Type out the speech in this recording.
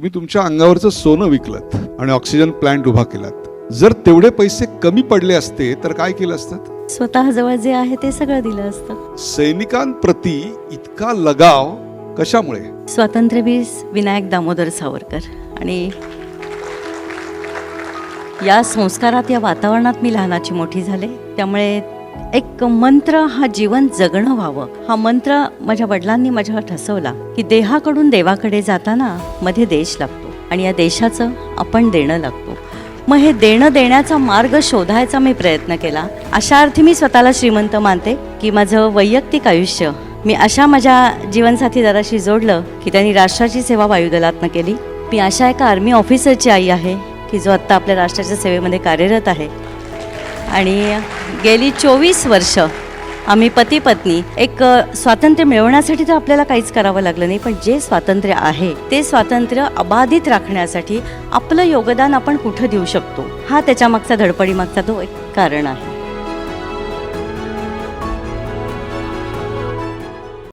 तुम्ही तुमच्या अंगावरचं सोनं विकलत आणि ऑक्सिजन प्लांट उभा केलात. जर तेवढे पैसे कमी पडले असते तर काय केलं असतं? स्वतःजवळ जे आहे ते सगळं दिलं असतं. सैनिकांप्रती इतका लगाव कशामुळे? स्वातंत्र्यवीर विनायक दामोदर सावरकर. आणि या संस्कारात या वातावरणात मी लहानाची मोठी झाले. त्यामुळे एक मंत्र हा जीवन जगणं व्हावं. हा मंत्र माझ्या वडिलांनी माझ्यावर ठसवला की देहाकडून देवाकडे जाताना मध्ये देश लागतो आणि या देशाचं आपण देणं लागतो. मग हे देणं देण्याचा मार्ग शोधायचा मी प्रयत्न केला. अशा अर्थी मी स्वतःला श्रीमंत मानते की माझं वैयक्तिक आयुष्य मी अशा माझ्या जीवनसाथीदाराशी जोडलं की त्यांनी राष्ट्राची सेवा वायुदलातनं केली. मी अशा एका आर्मी ऑफिसरची आई आहे की जो आत्ता आपल्या राष्ट्राच्या सेवेमध्ये कार्यरत आहे. आणि गेली चोवीस वर्ष आम्ही पती पत्नी एक स्वातंत्र्य मिळवण्यासाठी तर आपल्याला काहीच करावं लागलं नाही पण जे स्वातंत्र्य आहे ते स्वातंत्र्य अबाधित राखण्यासाठी आपलं योगदान आपण कुठं देऊ शकतो? हा त्याच्यामागचा धडपडीमागचा धडपडी मागचा तो एक कारण आहे.